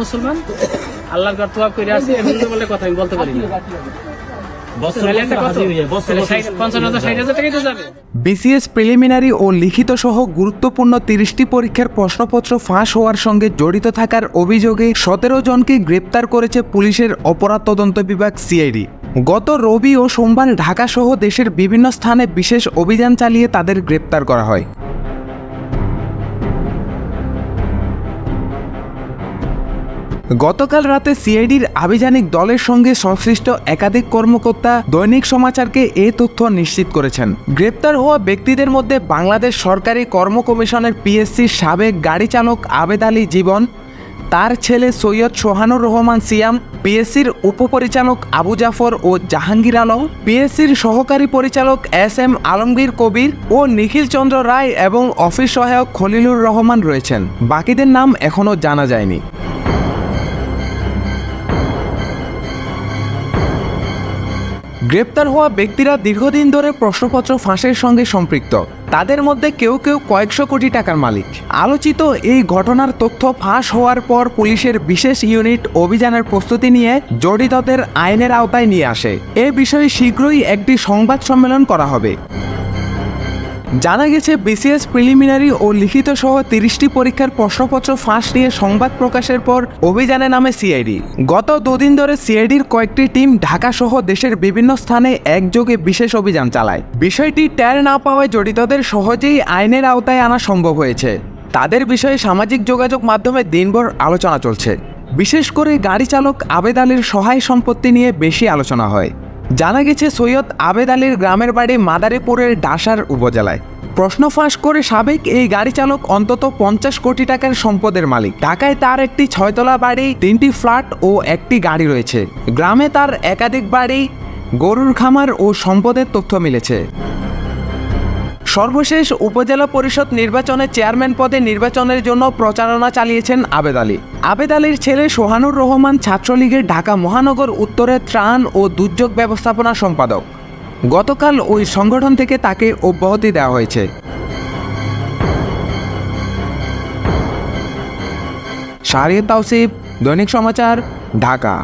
মুসলমান আল্লাহর ঘর তোয়া করে আছে এমনি বলে কথা আমি বলতে পারি না। বিসিএস প্রিলিমিনারি ও লিখিত সহ গুরুত্বপূর্ণ তিরিশটি পরীক্ষার প্রশ্নপত্র ফাঁস হওয়ার সঙ্গে জড়িত থাকার অভিযোগে সতেরো জনকে গ্রেপ্তার করেছে পুলিশের অপরাধ তদন্ত বিভাগ সিআইডি। গত রবি ও সোমবার ঢাকা সহ দেশের বিভিন্ন স্থানে বিশেষ অভিযান চালিয়ে তাদের গ্রেপ্তার করা হয়। গতকাল রাতে সিআইডির আভিযানিক দলের সঙ্গে সংশ্লিষ্ট একাধিক কর্মকর্তা দৈনিক সমাচারকে এ তথ্য নিশ্চিত করেছেন। গ্রেপ্তার হওয়া ব্যক্তিদের মধ্যে বাংলাদেশ সরকারি কর্ম কমিশনের পিএসসির সাবেক গাড়ি চালক আবেদ আলী জীবন, তার ছেলে সৈয়দ সোহানুর রহমান সিয়াম, পিএসসির উপপরিচালক আবু জাফর ও জাহাঙ্গীর আলম, পিএসসির সহকারী পরিচালক এস এম আলমগীর কবির ও নিখিল চন্দ্র রায় এবং অফিস সহায়ক খলিলুর রহমান রয়েছেন। বাকিদের নাম এখনও জানা যায়নি। গ্রেপ্তার হওয়া ব্যক্তিরা দীর্ঘদিন ধরে প্রশ্নপত্র ফাঁসের সঙ্গে সম্পৃক্ত। তাদের মধ্যে কেউ কেউ কয়েকশো কোটি টাকার মালিক। আলোচিত এই ঘটনার তথ্য ফাঁস হওয়ার পর পুলিশের বিশেষ ইউনিট অভিযানের প্রস্তুতি নিয়ে জড়িতদের আইনের আওতায় নিয়ে আসে। এ বিষয়ে শীঘ্রই একটি সংবাদ সম্মেলন করা হবে। জানা গেছে বিসিএস প্রিলিমিনারি ও লিখিত সহ তিরিশটি পরীক্ষার প্রশ্নপত্র ফাঁস নিয়ে সংবাদ প্রকাশের পর অভিযানে নামে সিআইডি গত দুদিন ধরে সিআইডির কয়েকটি টিম ঢাকা সহ দেশের বিভিন্ন স্থানে একযোগে বিশেষ অভিযান চালায়। বিষয়টি টের না পাওয়ায় জড়িতদের সহজেই আইনের আওতায় আনা সম্ভব হয়েছে। তাদের বিষয়ে সামাজিক যোগাযোগ মাধ্যমে দিনভর আলোচনা চলছে। বিশেষ করে গাড়ি চালক আবেদ আলীর সহায় সম্পত্তি নিয়ে বেশি আলোচনা হয়। জানা গেছে, সৈয়দ আবেদ আলীর গ্রামের বাড়ি মাদারীপুরের ডাসার উপজেলায়। প্রশ্ন ফাঁস করে সাবেক এই গাড়ি চালক অন্তত পঞ্চাশ কোটি টাকার সম্পদের মালিক। ঢাকায় তার একটি ছয়তলা বাড়ি, তিনটি ফ্ল্যাট ও একটি গাড়ি রয়েছে। গ্রামে তার একাধিক বাড়ি, গরুর খামার ও সম্পদের তথ্য মিলেছে। সর্বশেষ উপজেলা পরিষদ নির্বাচনে চেয়ারম্যান পদে নির্বাচনের জন্য প্রচারণা চালিয়েছেন আবেদ আলী। আবেদ আলীর ছেলে সোহানুর রহমান ছাত্রলীগের ঢাকা মহানগর উত্তরের ত্রাণ ও দুর্যোগ ব্যবস্থাপনা সম্পাদক। গতকাল ওই সংগঠন থেকে তাকে অব্যাহতি দেওয়া হয়েছে। শাহরিয়ার তাওসিফ, দৈনিক সমাচার, ঢাকা।